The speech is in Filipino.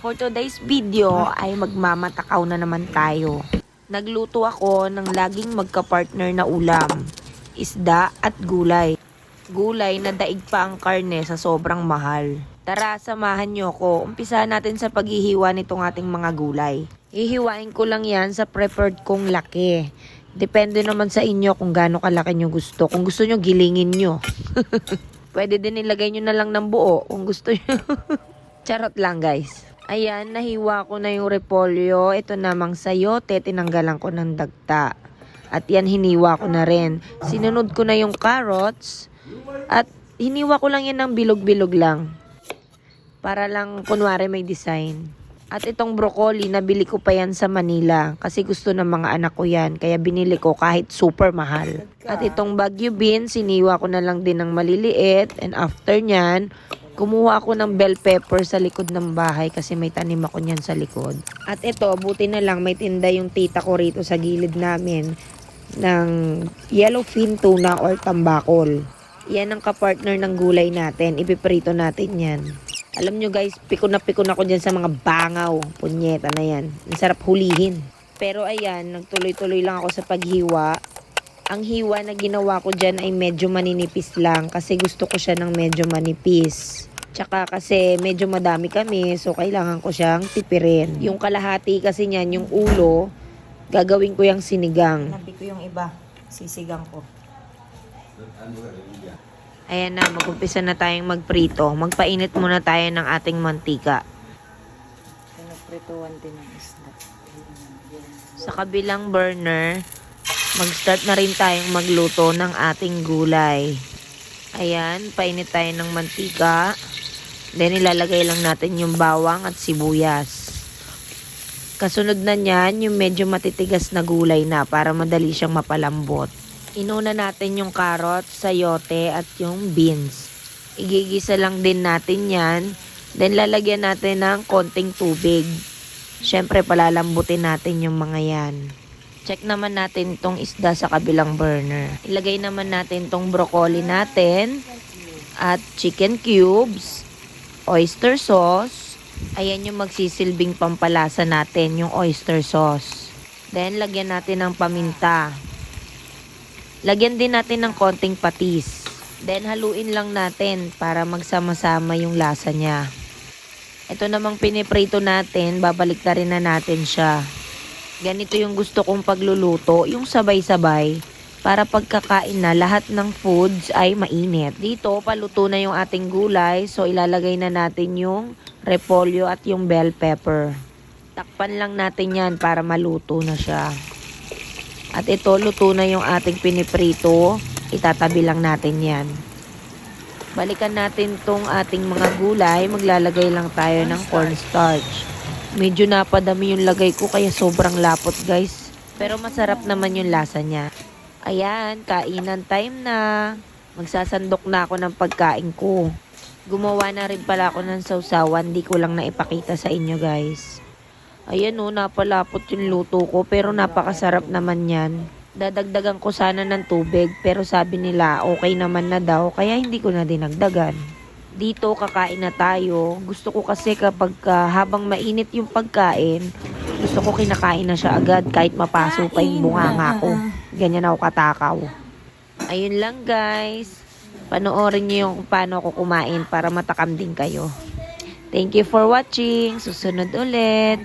For today's video ay magmamatakaw na naman tayo. Nagluto ako ng laging magka-partner na ulam. Isda at gulay. Gulay na daig pa ang karne sa sobrang mahal. Tara, samahan nyo ko. Umpisa natin sa paghihiwa nitong ating mga gulay. Hihiwain ko lang yan sa preferred kong laki. Depende naman sa inyo kung gaano kalaki nyo gusto. Kung gusto nyo, gilingin nyo. Pwede din ilagay nyo na lang ng buo kung gusto nyo. Charot lang guys. Ayan, nahiwa ko na yung repolyo. Ito namang sayote, tinanggalan ko ng dagta. At yan, hiniwa ko na rin. Sinunod ko na yung carrots. At hiniwa ko lang yan ng bilog-bilog lang. Para lang, kunwari may design. At itong broccoli, nabili ko pa yan sa Manila. Kasi gusto ng mga anak ko yan. Kaya binili ko kahit super mahal. At itong Baguio beans, siniwa ko na lang din ng maliliit. And after nyan, kumuha ako ng bell pepper sa likod ng bahay kasi may tanim ako niyan sa likod. At ito, buti na lang may tinda yung tita ko rito sa gilid namin ng yellowfin tuna or tambakol. Yan ang kapartner ng gulay natin. Ipiprito natin yan. Alam nyo guys, piko na piko na ako dyan sa mga bangaw. Punyeta na yan. Ang sarap hulihin. Pero ayan, nagtuloy-tuloy lang ako sa paghiwa. Ang hiwa na ginawa ko dyan ay medyo maninipis lang kasi gusto ko siya ng medyo manipis. Tsaka kasi medyo madami kami so kailangan ko siyang tipirin. Yung kalahati kasi niyan, yung ulo, gagawin ko yung sinigang. Nabi ko yung iba. Sisigang ko. Ayan na, mag-umpisa na tayong magprito. Magpainit muna tayo ng ating mantika. Pinaprituan din ng isda. Sa kabilang burner, mag-start na rin tayong magluto ng ating gulay. Ayan, painit tayo ng mantika. Then, ilalagay lang natin yung bawang at sibuyas. Kasunod na niyan, yung medyo matitigas na gulay na para madali siyang mapalambot. Inuna natin yung carrot, sayote at yung beans. Igigisa lang din natin yan. Then, lalagyan natin ng konting tubig. Siyempre, palalambutin natin yung mga yan. Check naman natin tong isda sa kabilang burner. Ilagay naman natin tong broccoli natin at chicken cubes, oyster sauce. Ayan yung magsisilbing pampalasa natin, yung oyster sauce. Then, lagyan natin ng paminta. Lagyan din natin ng konting patis. Then, haluin lang natin para magsama-sama yung lasa niya. Ito namang piniprito natin, babalik na rin na natin siya. Ganito yung gusto kong pagluluto, yung sabay-sabay. Para pagkakain na, lahat ng foods ay mainit. Dito, paluto na yung ating gulay. So, ilalagay na natin yung repolyo at yung bell pepper. Takpan lang natin yan para maluto na siya. At ito, luto na yung ating piniprito. Itatabi lang natin yan. Balikan natin tong ating mga gulay. Maglalagay lang tayo ng cornstarch. Medyo napadami yung lagay ko kaya sobrang lapot guys. Pero masarap naman yung lasa niya. Ayan, kainan time na. Magsasandok na ako ng pagkain ko. Gumawa na rin pala ako ng sausawan. Di ko lang naipakita sa inyo guys. Ayan o, napalapot yung luto ko pero napakasarap naman yan. Dadagdagan ko sana ng tubig pero sabi nila okay naman na daw kaya hindi ko na dinagdagan. Dito kakain na tayo. Gusto ko kasi kapag ka, habang mainit yung pagkain, gusto ko kinakain na siya agad kahit mapaso pa yung bunganga ko. Ganyan ako katakaw. Ayun lang guys. Panoorin niyo yung paano ako kumain para matakam din kayo. Thank you for watching. Susunod ulit.